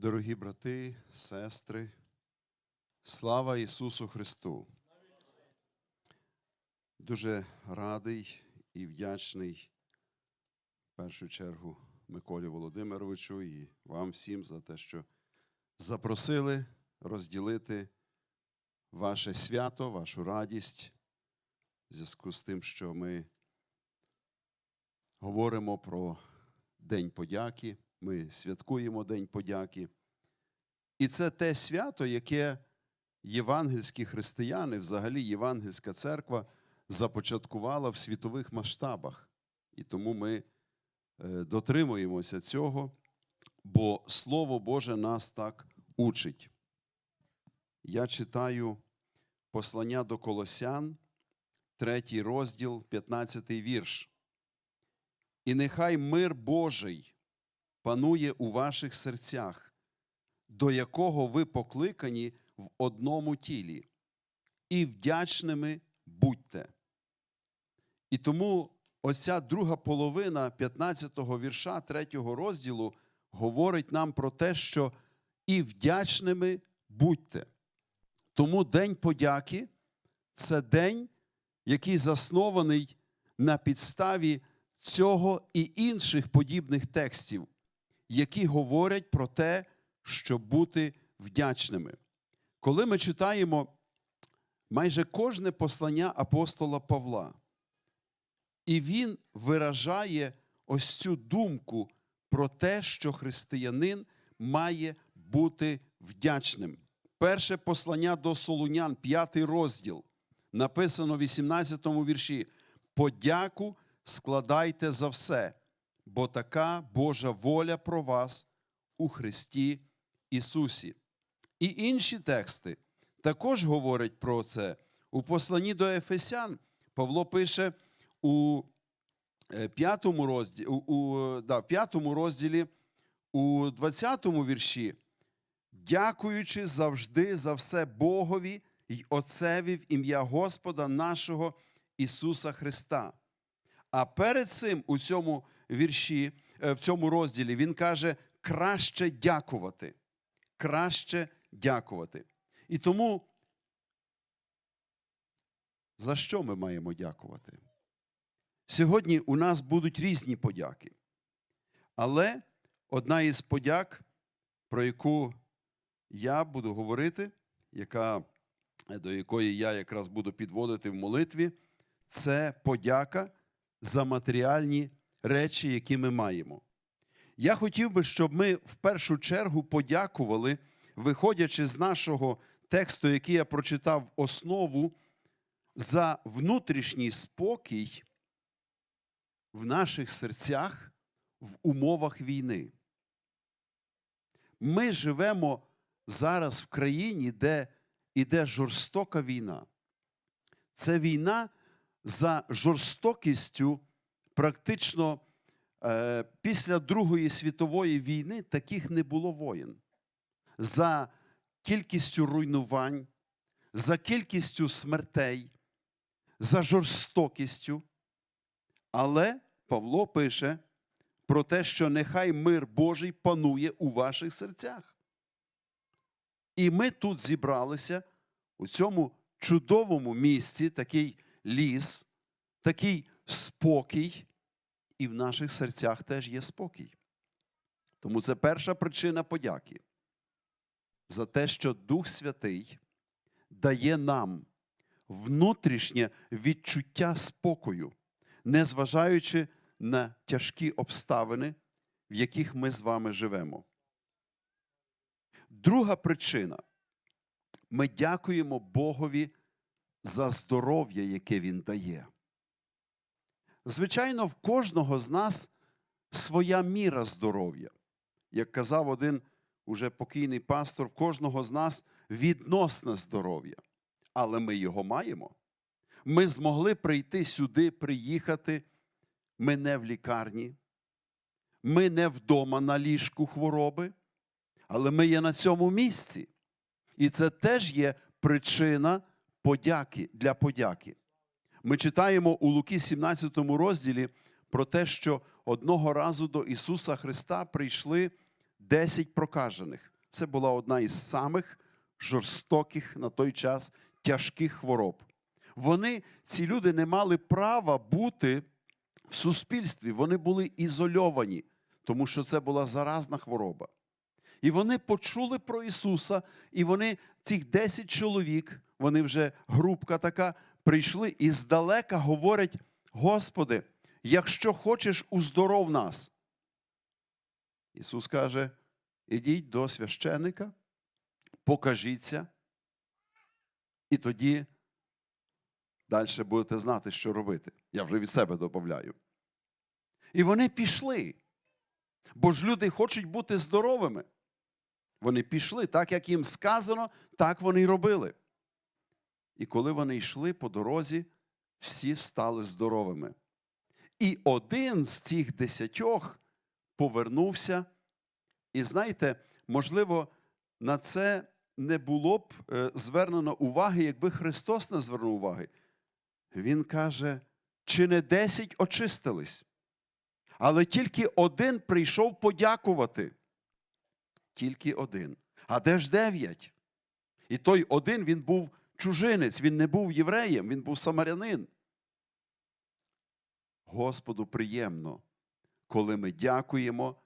Дорогі брати, сестри, слава Ісусу Христу! Дуже радий і вдячний в першу чергу Миколі Володимировичу і вам всім за те, що запросили розділити ваше свято, вашу радість в зв'язку з тим, що ми говоримо про День подяки. Ми святкуємо День подяки. І це те свято, яке євангельські християни, взагалі Євангельська церква, започаткувала в світових масштабах. І тому ми е, дотримуємося цього, бо Слово Боже нас так учить. Я читаю послання до Колосян, третій розділ, 15 вірш. І нехай мир Божий панує у ваших серцях, до якого ви покликані в одному тілі, і вдячними будьте. І тому ось ця друга половина 15-го вірша 3-го розділу говорить нам про те, що і вдячними будьте. Тому День подяки це день, який заснований на підставі цього і інших подібних текстів, які говорять про те, щоб бути вдячними. Коли ми читаємо майже кожне послання апостола Павла, і він виражає ось цю думку про те, що християнин має бути вдячним. Перше послання до Солунян, п'ятий розділ, написано в 18 вірші: Подяку складайте за все, бо така Божа воля про вас у Христі Ісусі. І інші тексти також говорять про це. У посланні до Ефесян Павло пише у е, п'ятому розділі, у, да, п'ятому розділі, у 20-му вірші, дякуючи завжди за все Богові й Отцеві в ім'я Господа нашого Ісуса Христа. А перед цим у цьому вірші, е, в цьому розділі, він каже: краще дякувати. Краще дякувати. І тому за що ми маємо дякувати? Сьогодні у нас будуть різні подяки. Але одна із подяк, про яку я буду говорити, яка, до якої я якраз буду підводити в молитві, це подяка за матеріальні речі, які ми маємо. Я хотів би, щоб ми в першу чергу подякували, виходячи з нашого тексту, який я прочитав основу, за внутрішній спокій в наших серцях в умовах війни. Ми живемо зараз в країні, де іде жорстока війна. Це війна за жорстокістю, практично е, після Другої світової війни таких не було воєн. За кількістю руйнувань, за кількістю смертей, за жорстокістю. Але Павло пише про те, що нехай мир Божий панує у ваших серцях. І ми тут зібралися у цьому чудовому місці, такий ліс, такий спокій, і в наших серцях теж є спокій. Тому це перша причина подяки за те, що Дух Святий дає нам внутрішнє відчуття спокою, незважаючи на тяжкі обставини, в яких ми з вами живемо. Друга причина. Ми дякуємо Богові за здоров'я, яке Він дає. Звичайно, в кожного з нас своя міра здоров'я. Як казав один уже покійний пастор, в кожного з нас відносне здоров'я. Але ми його маємо. Ми змогли прийти сюди, приїхати. Ми не в лікарні, ми не вдома на ліжку хвороби, але ми є на цьому місці. І це теж є причина подяки для подяки. Ми читаємо у Луки 17 розділі про те, що одного разу до Ісуса Христа прийшли 10 прокажених. Це була одна із самих жорстоких на той час тяжких хвороб. Вони, ці люди, не мали права бути в суспільстві, вони були ізольовані, тому що це була заразна хвороба. І вони почули про Ісуса, і вони, цих 10 чоловік, вони вже групка така, прийшли і здалека говорять: Господи, якщо хочеш, уздоров нас. Ісус каже: ідіть до священика, покажіться, і тоді далі будете знати, що робити. Я вже від себе додаю. І вони пішли. Бо ж люди хочуть бути здоровими. Вони пішли, так як їм сказано, так вони й робили. І коли вони йшли по дорозі, всі стали здоровими. І один з цих десятьох повернувся. І знаєте, можливо, на це не було б е, звернено уваги, якби Христос не звернув уваги. Він каже: чи не десять очистились? Але тільки один прийшов подякувати. Тільки один. А де ж дев'ять? І той один він був чужинець, він не був євреєм, він був самарянин. Господу приємно, коли ми дякуємо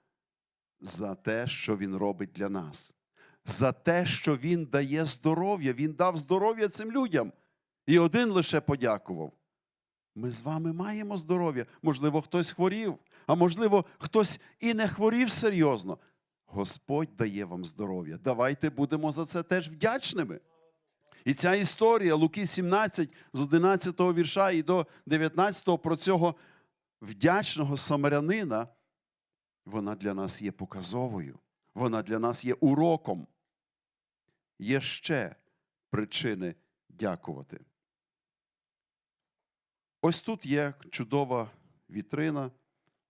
за те, що Він робить для нас, за те, що Він дає здоров'я, Він дав здоров'я цим людям. І один лише подякував. Ми з вами маємо здоров'я. Можливо, хтось хворів, а можливо, хтось і не хворів серйозно. Господь дає вам здоров'я. Давайте будемо за це теж вдячними. І ця історія Луки 17 з 11 вірша і до 19 про цього вдячного самарянина, вона для нас є показовою, вона для нас є уроком. Є ще причини дякувати. Ось тут є чудова вітрина.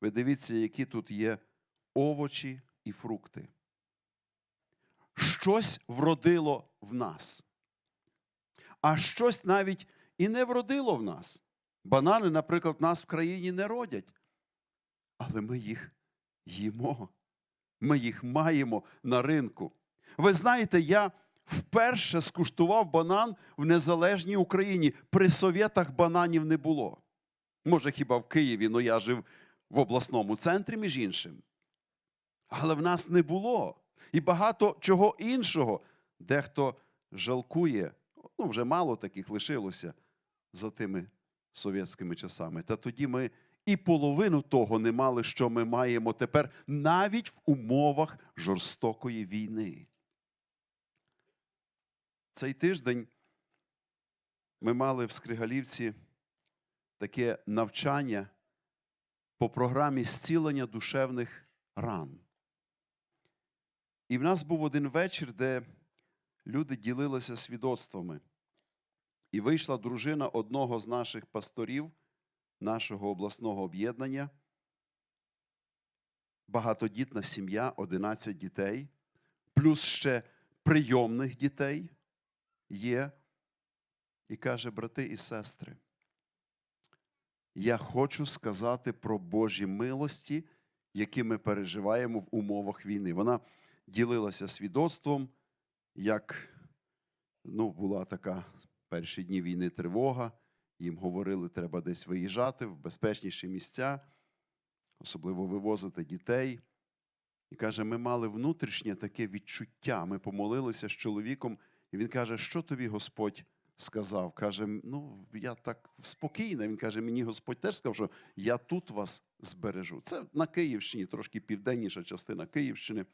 Ви дивіться, які тут є овочі і фрукти. Щось вродило в нас. А щось навіть і не вродило в нас. Банани, наприклад, нас в країні не родять. Але ми їх їмо. Ми їх маємо на ринку. Ви знаєте, я вперше скуштував банан в незалежній Україні. При совєтах бананів не було. Може, хіба в Києві, але я жив в обласному центрі, між іншим. Але в нас не було. І багато чого іншого. Дехто жалкує, ну вже мало таких лишилося за тими совєтськими часами. Та тоді ми і половину того не мали, що ми маємо тепер, навіть в умовах жорстокої війни. Цей тиждень ми мали в Скригалівці таке навчання по програмі зцілення душевних ран. І в нас був один вечір, де люди ділилися свідоцтвами. І вийшла дружина одного з наших пасторів, нашого обласного об'єднання. Багатодітна сім'я, 11 дітей, плюс ще прийомних дітей є. І каже, брати і сестри, я хочу сказати про Божі милості, які ми переживаємо в умовах війни. Вона ділилася свідоцтвом, як ну, була така перші дні війни тривога. Їм говорили, треба десь виїжджати в безпечніші місця, особливо вивозити дітей. І каже, ми мали внутрішнє таке відчуття. Ми помолилися з чоловіком, і він каже, що тобі Господь сказав? Каже, ну я так спокійно. Він каже, мені Господь теж сказав, що я тут вас збережу. Це на Київщині, трошки південніша частина Київщини.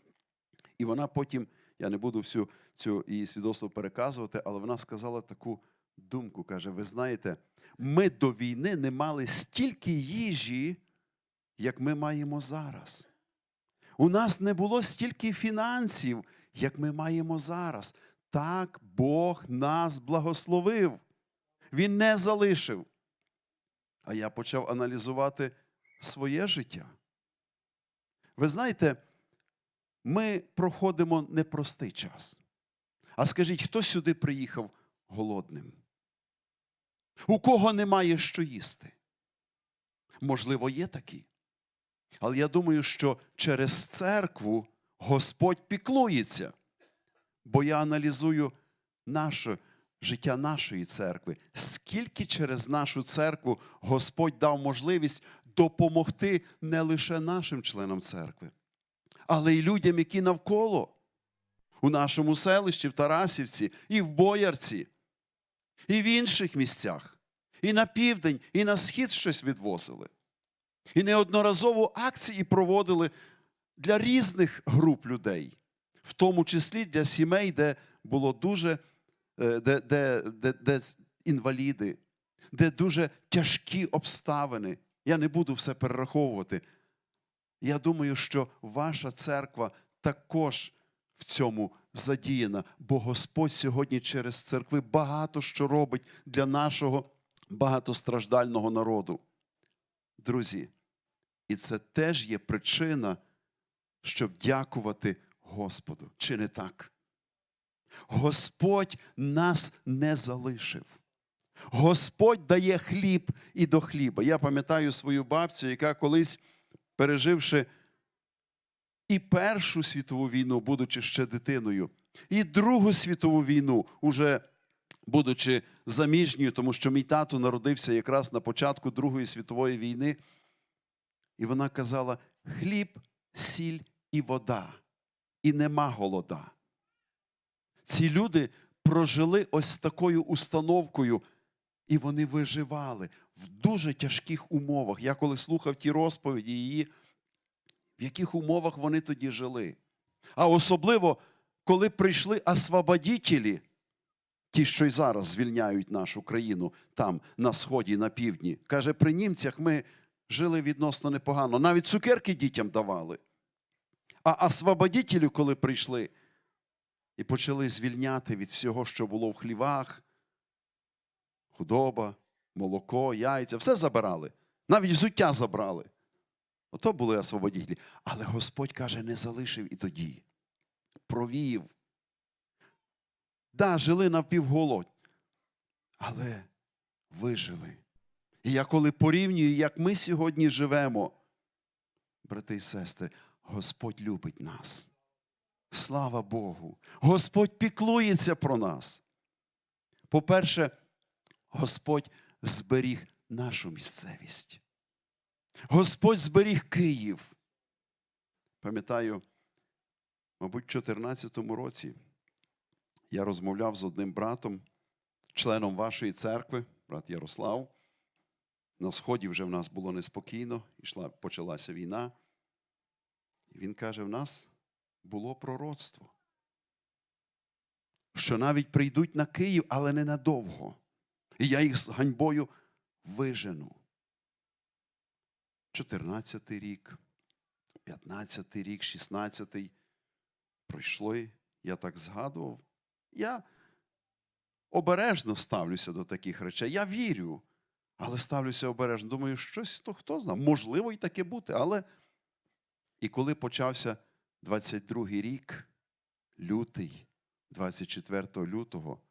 І вона потім, я не буду всю цю її свідоцтво переказувати, але вона сказала таку думку: каже: ви знаєте, ми до війни не мали стільки їжі, як ми маємо зараз. У нас не було стільки фінансів, як ми маємо зараз. Так Бог нас благословив. Він не залишив. А я почав аналізувати своє життя. Ви знаєте, ми проходимо непростий час. А скажіть, хто сюди приїхав голодним? У кого немає що їсти? Можливо, є такі. Але я думаю, що через церкву Господь піклується. Бо я аналізую наше життя нашої церкви, скільки через нашу церкву Господь дав можливість допомогти не лише нашим членам церкви, але й людям, які навколо у нашому селищі, в Тарасівці, і в Боярці, і в інших місцях, і на південь, і на схід щось відвозили. І неодноразово акції проводили для різних груп людей, в тому числі для сімей, де було дуже е, де, де, де, де інваліди, де дуже тяжкі обставини. Я не буду все перераховувати. Я думаю, що ваша церква також в цьому задіяна, бо Господь сьогодні через церкви багато що робить для нашого багатостраждального народу. Друзі, і це теж є причина, щоб дякувати Господу. Чи не так? Господь нас не залишив. Господь дає хліб і до хліба. Я пам'ятаю свою бабцю, яка колись, переживши і Першу світову війну, будучи ще дитиною, і Другу світову війну, уже будучи заміжньою, тому що мій тато народився якраз на початку Другої світової війни. І вона казала: хліб, сіль і вода, і нема голода. Ці люди прожили ось такою установкою, і вони виживали в дуже тяжких умовах. Я коли слухав ті розповіді її, в яких умовах вони тоді жили. А особливо, коли прийшли освободітелі, ті, що й зараз звільняють нашу країну там, на сході, на півдні. Каже, при німцях ми жили відносно непогано. Навіть цукерки дітям давали. А освободітелі, коли прийшли і почали звільняти від всього, що було в хлівах, худоба, молоко, яйця, все забирали. Навіть взуття забрали. Ото були освободітелі. Але Господь каже, не залишив і тоді. Провів. Да, жили навпівголодь, але вижили. І я коли порівнюю, як ми сьогодні живемо, брати і сестри, Господь любить нас. Слава Богу! Господь піклується про нас. По-перше, Господь зберіг нашу місцевість. Господь зберіг Київ. Пам'ятаю, мабуть, в 2014 році я розмовляв з одним братом, членом вашої церкви, брат Ярослав. На сході вже в нас було неспокійно, ішла, почалася війна. І він каже: в нас було пророцтво, що навіть прийдуть на Київ, але не надовго. І я їх з ганьбою вижену. 14 рік, 15 рік, 16 пройшли, я так згадував. Я обережно ставлюся до таких речей. Я вірю, але ставлюся обережно. Думаю, щось то хто знає, можливо і таке бути. Але і коли почався 22-й рік, лютий, 24 лютого,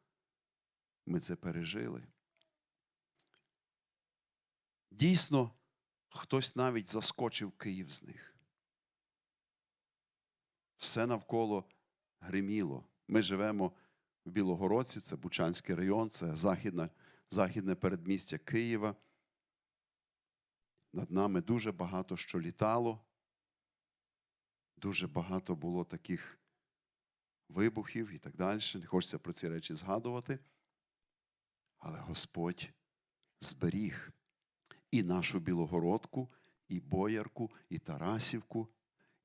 ми це пережили. Дійсно, хтось навіть заскочив Київ з них. Все навколо гриміло. Ми живемо в Білогородці, це Бучанський район, це західне, західне передмістя Києва. Над нами дуже багато що літало. Дуже багато було таких вибухів і так далі. Не хочеться про ці речі згадувати. Але Господь зберіг і нашу Білогородку, і Боярку, і Тарасівку,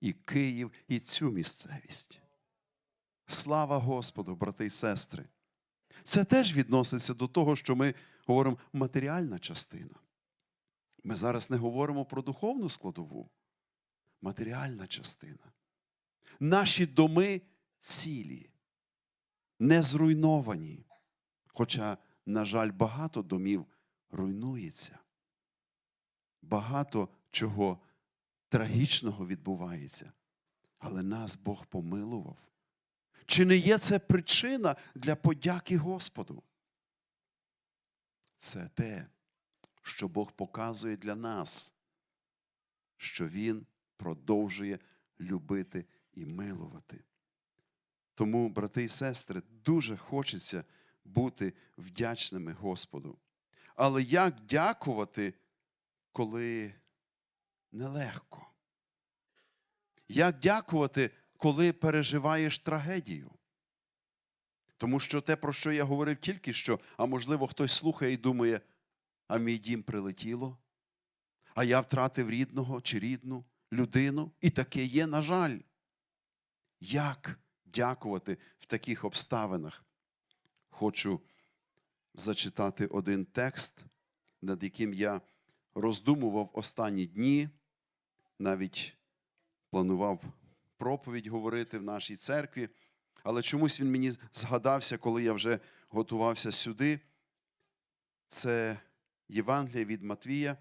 і Київ, і цю місцевість. Слава Господу, брати і сестри! Це теж відноситься до того, що ми говоримо матеріальна частина. Ми зараз не говоримо про духовну складову. Матеріальна частина. Наші доми цілі, не зруйновані. Хоча, на жаль, багато домів руйнується. Багато чого трагічного відбувається. Але нас Бог помилував. Чи не є це причина для подяки Господу? Це те, що Бог показує для нас, що Він продовжує любити і милувати. Тому, брати і сестри, дуже хочеться бути вдячними Господу. Але як дякувати, коли нелегко? Як дякувати, коли переживаєш трагедію? Тому що те, про що я говорив тільки що, а можливо, хтось слухає і думає, а мій дім прилетіло, а я втратив рідного чи рідну людину, і таке є, на жаль. Як дякувати в таких обставинах? Хочу зачитати один текст, над яким я роздумував останні дні, навіть планував проповідь говорити в нашій церкві, але чомусь він мені згадався, коли я вже готувався сюди. Це Євангелія від Матвія,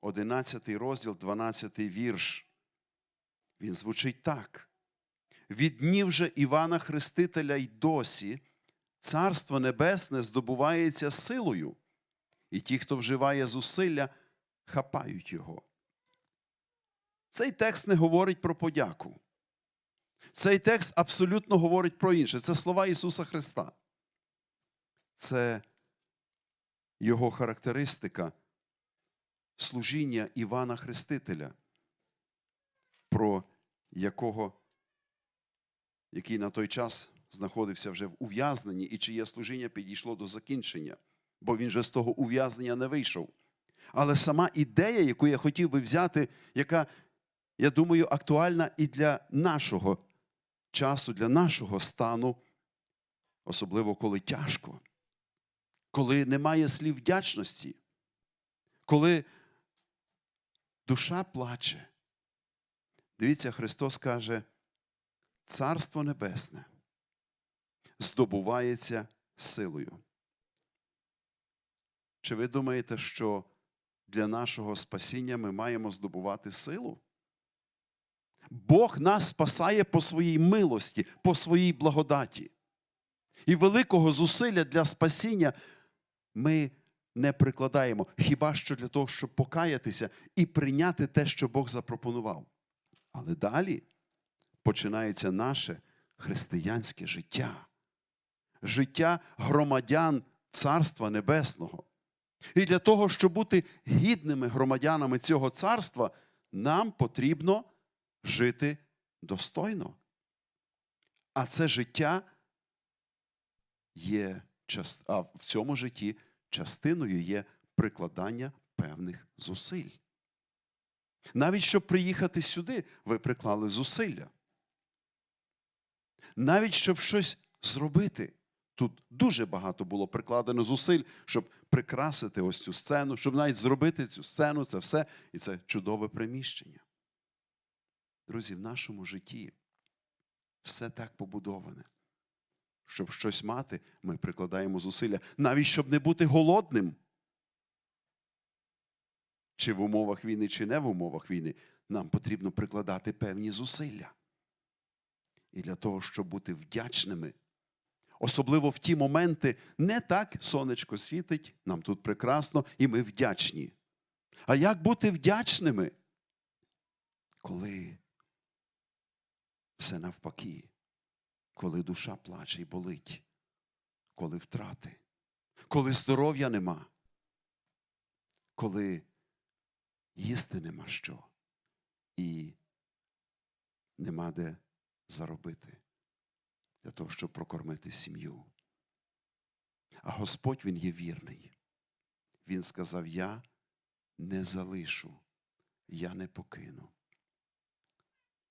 11 розділ, 12 вірш. Він звучить так. Від днів же Івана Хрестителя й досі Царство Небесне здобувається силою, і ті, хто вживає зусилля, хапають його. Цей текст не говорить про подяку. Цей текст абсолютно говорить про інше. Це слова Ісуса Христа. Це його характеристика служіння Івана Хрестителя, про якого, який на той час знаходився вже в ув'язненні, і чиє служіння підійшло до закінчення, бо він же з того ув'язнення не вийшов. Але сама ідея, яку я хотів би взяти, яка, я думаю, актуальна і для нашого часу, для нашого стану, особливо коли тяжко, коли немає слів вдячності, коли душа плаче. Дивіться, Христос каже, Царство Небесне здобувається силою. Чи ви думаєте, що для нашого спасіння ми маємо здобувати силу? Бог нас спасає по своїй милості, по своїй благодаті. І великого зусилля для спасіння ми не прикладаємо хіба що для того, щоб покаятися і прийняти те, що Бог запропонував. Але далі починається наше християнське життя, життя громадян Царства Небесного. І для того, щоб бути гідними громадянами цього царства, нам потрібно жити достойно. А це життя є а в цьому житті частиною є прикладання певних зусиль. Навіть щоб приїхати сюди, ви приклали зусилля. Навіть щоб щось зробити. Тут дуже багато було прикладено зусиль, щоб прикрасити ось цю сцену, щоб навіть зробити цю сцену, це все, і це чудове приміщення. Друзі, в нашому житті все так побудоване. Щоб щось мати, ми прикладаємо зусилля, навіть щоб не бути голодним. Чи в умовах війни, чи не в умовах війни, нам потрібно прикладати певні зусилля. І для того, щоб бути вдячними, особливо в ті моменти, не так сонечко світить, нам тут прекрасно, і ми вдячні. А як бути вдячними, коли все навпаки, коли душа плаче і болить, коли втрати, коли здоров'я нема, коли їсти нема що і нема де заробити для того, щоб прокормити сім'ю. А Господь Він є вірний. Він сказав: Я не залишу, я не покину.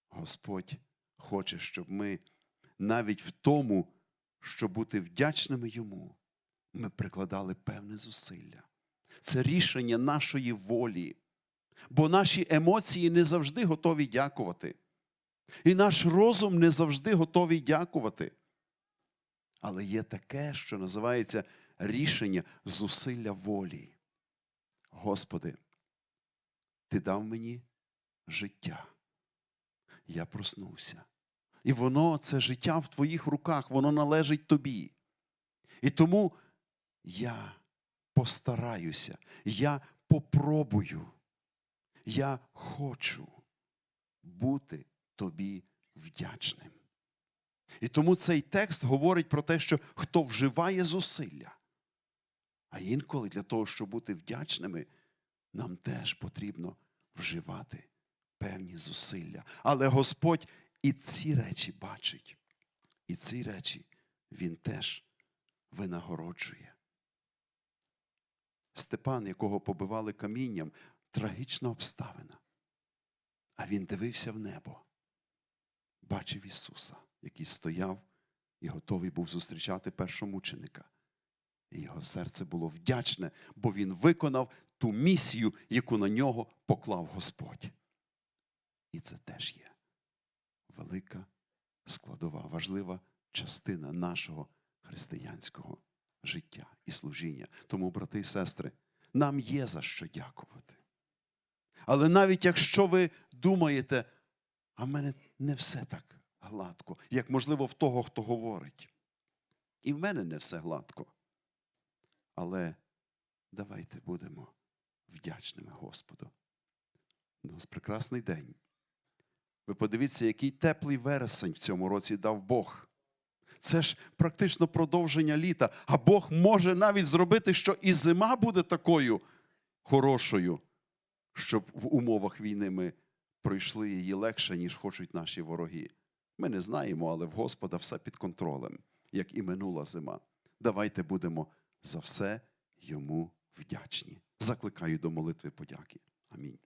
Господь хоче, щоб ми навіть в тому, щоб бути вдячними Йому, ми прикладали певне зусилля. Це рішення нашої волі, бо наші емоції не завжди готові дякувати. І наш розум не завжди готовий дякувати. Але є таке, що називається рішення зусилля волі. Господи, Ти дав мені життя. Я проснувся. І воно, це життя в твоїх руках, воно належить тобі. І тому я постараюся, я попробую, я хочу бути тобі вдячним. І тому цей текст говорить про те, що хто вживає зусилля. А інколи для того, щоб бути вдячними, нам теж потрібно вживати певні зусилля. Але Господь і ці речі бачить, і ці речі Він теж винагороджує. Степан, якого побивали камінням, трагічна обставина. А він дивився в небо, бачив Ісуса, який стояв і готовий був зустрічати першомученика. І його серце було вдячне, бо він виконав ту місію, яку на нього поклав Господь. І це теж є велика складова, важлива частина нашого християнського життя і служіння. Тому, брати і сестри, нам є за що дякувати. Але навіть якщо ви думаєте, а в мене не все так гладко, як можливо в того, хто говорить. І в мене не все гладко. Але давайте будемо вдячними Господу. У нас прекрасний день. Ви подивіться, який теплий вересень в цьому році дав Бог. Це ж практично продовження літа. А Бог може навіть зробити, що і зима буде такою хорошою, щоб в умовах війни ми пройшли її легше, ніж хочуть наші вороги. Ми не знаємо, але в Господа все під контролем, як і минула зима. Давайте будемо за все йому вдячні. Закликаю до молитви подяки. Амінь.